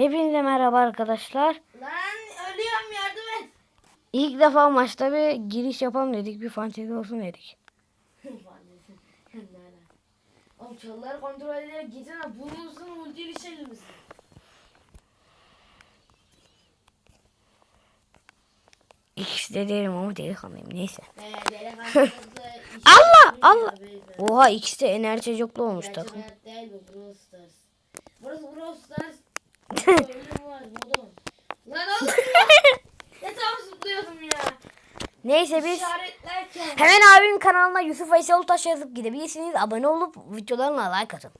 Hepinize merhaba arkadaşlar. Lan ölüyorum yardım et. İlk defa maçta bir giriş yapalım dedik. Bir fantezi olsun dedik. Oğlum çalıları kontrol ederek gitsene. Bulunsun ulti düşelim misin? İkisi de değilim ama delikanlıyım. Neyse. Allah, Allah. Oha ikisi de enerji çocuklu olmuş takım. Burası Brawl Stars. Lan oğlum ya. Ne tam zıplıyordum ya. Neyse biz İşaretlerken. hemen abimin kanalına Yusuf Aysel Ulutaş yazıp gidebilirsiniz. Abone olup videolarına like atın.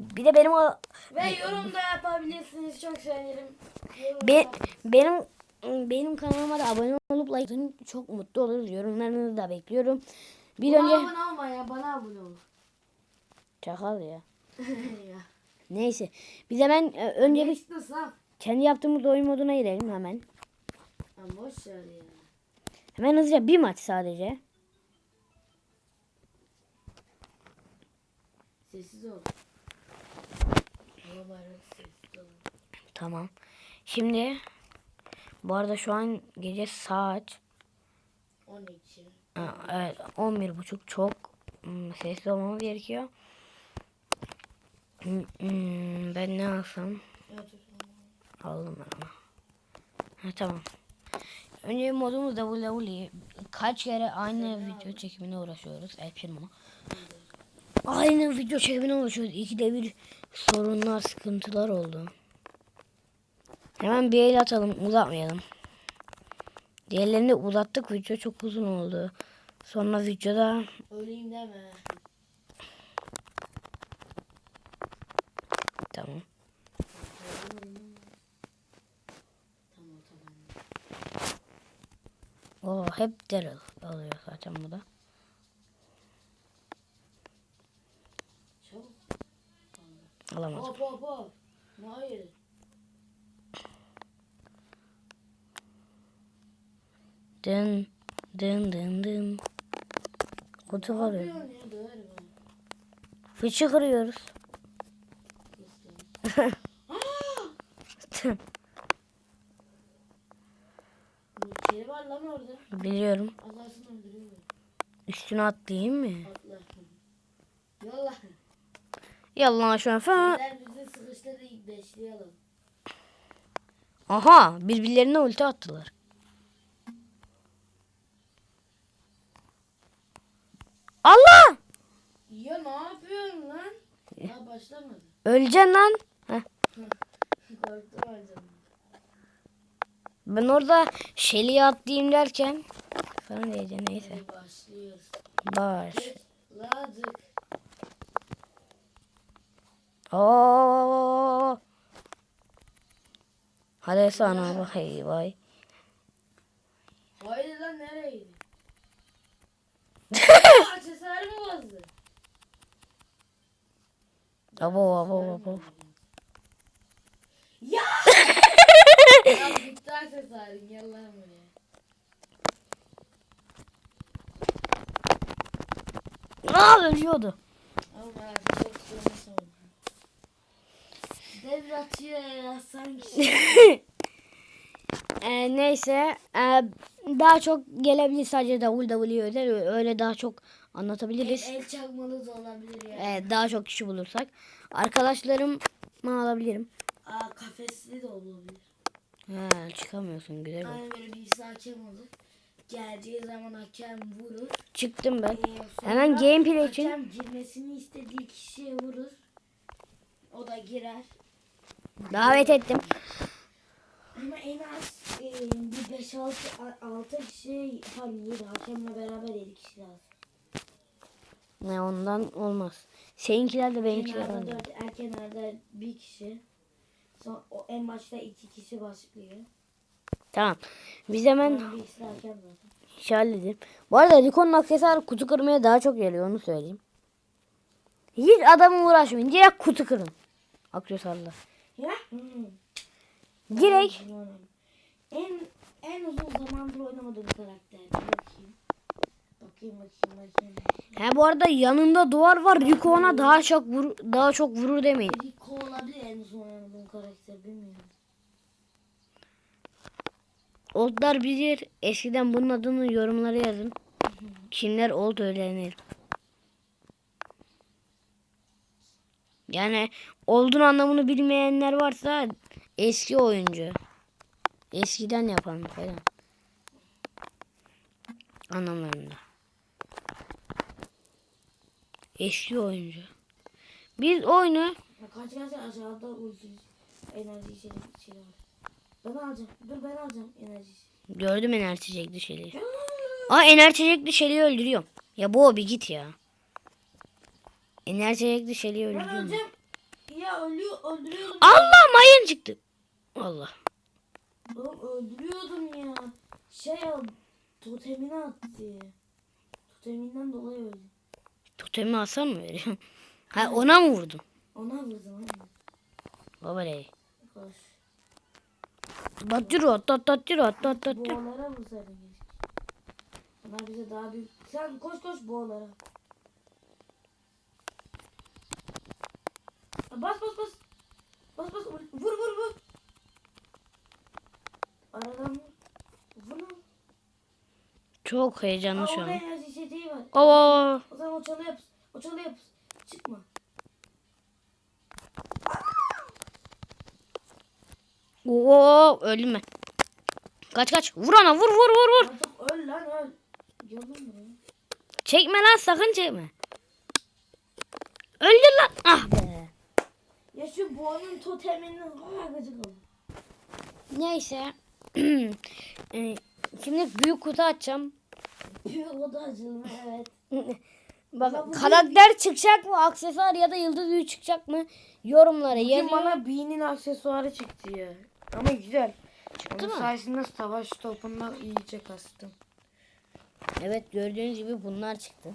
Bir de benim o Ve yorum da yapabilirsiniz. Çok sevinirim. Yorum be, benim benim kanalıma da abone olup like atın. Çok mutlu oluruz. Yorumlarınızı da bekliyorum. Bir Bana önce abone olma ya. Bana abone ol. çakal ya. ya. Neyse. Biz hemen e, önce bir kendi yaptığımız oyun moduna girelim hemen. Boş ver ya. Hemen hızlıca bir maç sadece. Sessiz ol. Tamam. Şimdi bu arada şu an gece saat 12. ha, evet 11.30 çok hmm, sesli olmamız gerekiyor. Hmm, ben ne alsam? Aldım ben onu. Ha, tamam. Önce modumuz WWE. Kaç kere aynı video çekimine uğraşıyoruz. El Primo. Aynı video çekimine uğraşıyoruz. İkide bir sorunlar, sıkıntılar oldu. Hemen bir el atalım. Uzatmayalım. Diğerlerini uzattık. Video çok uzun oldu. Sonra videoda Öleyim deme. tamam. Tamam tamam. O hep Daryl oluyor zaten bu da. Alamadım. Hop hop hop. Hayır. Dın dın dın dın. Kutu kırıyor. Fıçı kırıyoruz. Kedi var lan orada. Biliyorum. Atarsın öldürüyor. Üstüne atlayayım mı? Atla. Yolla. Yallah şu an falan. Bizi sıkıştırdı beşleyelim. Aha birbirlerine ulti attılar. Allah! Ya ne yapıyorsun lan? Daha başlamadı. Öleceksin lan. Heh. Korktum acaba. Ben orada Shelly'e atlayayım derken falan diyeceğim neyse. Başlıyoruz. Baş. Ladık. Oo. Hadi sana hey vay. Haydi lan nereye gidiyorsun? Aksesuarı mı bozdu? Abo abo abo. Ya! ya gitti aksesuarın gel lan buraya. Aa ölüyordu. Ama ben çok sormasam. Devir atıyor ya sanki. Ee, neyse ee, daha çok gelebilir sadece WWE özel öyle daha çok anlatabiliriz. el çakmalı da olabilir ya. Ee, daha çok kişi bulursak. Arkadaşlarım alabilirim. Aa kafesli de olabilir. Ha, çıkamıyorsun güzel. oldu. Aynen böyle birisi hakem olur. Geleceği zaman hakem vurur. Çıktım ben. Ee, Hemen gameplay için. Hakem girmesini istediği kişiye vurur. O da girer. Davet ettim. Ama en az e, bir 5-6 6 kişi pardon 7 hakemle beraber 7 kişi lazım. Ne ondan olmaz. Seninkiler de benimkiler Kenarda. 4, en kenarda bir kişi. Son, o en başta 2 kişi başlıyor. Tamam. Biz hemen halledelim. Bu arada Rico'nun aksesuarı kutu kırmaya daha çok geliyor onu söyleyeyim. Hiç adamı uğraşmayın. Direkt kutu kırın. Aksesuarla. Ya? Hmm. Direkt En en uzun zamandır oynamadığım karakter. Bakayım. Bak Bakayım bakayım bakayım. He bu arada yanında duvar var. Rico ona daha çok vur, daha çok vurur demeyin. Rico olabilir en son oynadığım karakter bilmiyorum. Oldlar bilir. Eskiden bunun adını yorumlara yazın. Kimler oldu öğrenelim. Yani oldun anlamını bilmeyenler varsa eski oyuncu. Eskiden yapan falan. Anlamlarında. Eski oyuncu. Biz oyunu Kaç kaç aşağıda ulti enerji içeri içeri var. Ben alacağım. Dur ben alacağım enerji. gördüm enerji çekti şeyleri. Aa enerji çekti şeyi öldürüyorum. Ya bu bir git ya. Enerji çekti Ben öldürüyorum. öleceğim. Ya ölüyor öldürüyordum. Allah mayın çıktı. Allah. Oğlum öldürüyordum ya. Şey al. Totemini attı. Toteminden dolayı öldüm. Totemi Hasan mı veriyor? Ha ona mı vurdun? Ona vurdum. Baba ne? Koş. Tatçır at tat tatçır at tat tatçır. Boğalara vursaydın keşke. Onlar bize daha büyük. Sen koş koş boğalara. Bas bas bas. Bas bas vur vur vur. Aradan vur. Vur. Çok heyecanlı Aa, şu an. içeceği var. Aa, O zaman çalı yap. Çalı yap. Çıkma. Oo, öldüm ben. Kaç kaç. Vur ona vur vur vur vur. Artık öl lan öl. Çekme lan sakın çekme. Öldür lan. Ah be. Ya şu boğanın gıcık oldu. Neyse. Ee, Şimdi büyük kutu açacağım. O da açılma evet. Bak karakter çıkacak mı? Aksesuar ya da yıldız büyü çıkacak mı? Yorumlara yazın. bana Bean'in aksesuarı çıktı ya. Ama güzel. Çıktı Onun mı? sayesinde savaş topundan iyice kastım. Evet gördüğünüz gibi bunlar çıktı.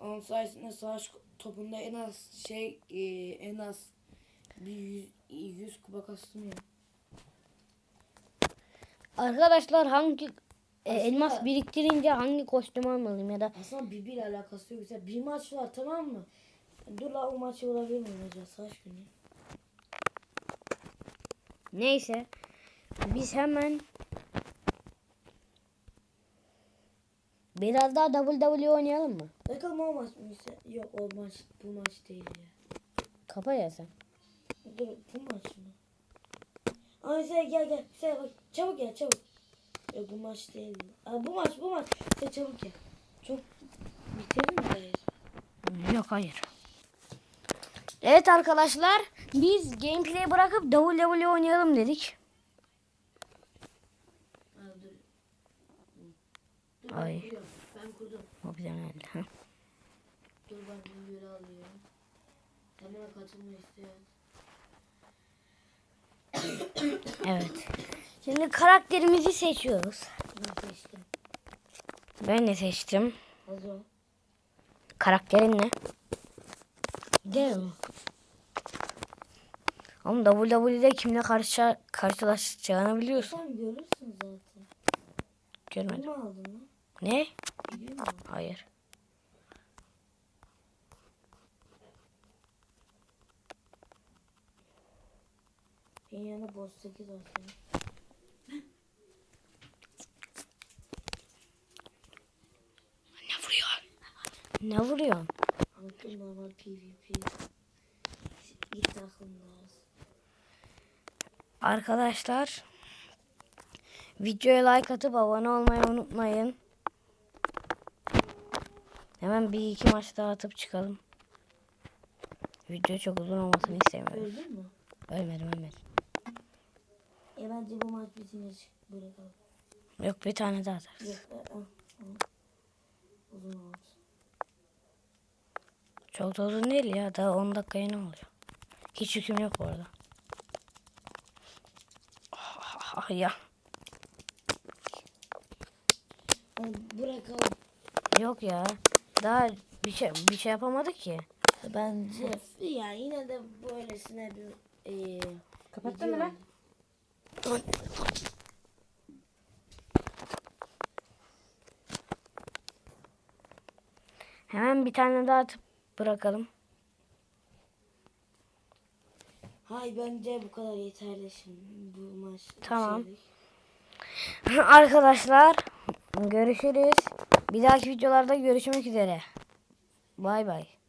Onun sayesinde savaş topunda en az şey e, en az bir yüz, yüz kuba kastım ya. Arkadaşlar hangi e, Aslında- elmas biriktirince hangi kostüm almalıyım ya da Aslında bir bir alakası yok. Mesela bir maç var tamam mı? Dur la o maçı olabilir mi hocam? Savaş günü. neyse biz hemen biraz daha WWE oynayalım mı? Bakalım o maç mı? ise- Yok o maç bu maç değil ya. Kapa ya sen. Dur bu maç mı? Ay sen gel gel. Sen bak çabuk gel çabuk. Yok bu maç değil. Aa, bu maç bu maç. Sen çabuk gel. Çok bitirdin mi hayır? Yok hayır. Evet arkadaşlar biz gameplay bırakıp WWE oynayalım dedik. Aa, dur. Dur Ay. ben kurdum. O bize geldi. ha. Dur ben bunu alıyorum. Bana katılma istiyor. Evet. Şimdi karakterimizi seçiyoruz. Ben seçtim. Ben de seçtim. Az o. Karakterin ne? Değil mi? Ama WWE'de kimle karşı karşılaşacağını biliyorsun. Sen görürsün zaten. Görmedim. Bunu aldın lan. Ne? Hayır. Benim yanında boss 8 var senin. Ne vuruyor? Ne vuruyor? Anlattım normal PvP. Git aklımda az. Arkadaşlar videoya like atıp abone olmayı unutmayın. Hemen bir iki maç daha atıp çıkalım. Video çok uzun olmasını istemiyorum. Öldün mü? Ölmedim ölmedim. E bence bu maç bitince çık bırakalım. Yok bir tane daha atarız. Yok. E, e, e. Uzun oldu. Çok da uzun değil ya. Daha 10 dakikaya ne olacak? Hiç yüküm yok bu arada. Ah, ah, ya. Bırakalım. Yok ya. Daha bir şey bir şey yapamadık ki. Bence ya yine de böylesine bir e, Kapattın video mı lan? Hemen bir tane daha atıp bırakalım. Hay bence bu kadar yeterli şimdi bu maç. Tamam. Arkadaşlar görüşürüz. Bir dahaki videolarda görüşmek üzere. Bay bay.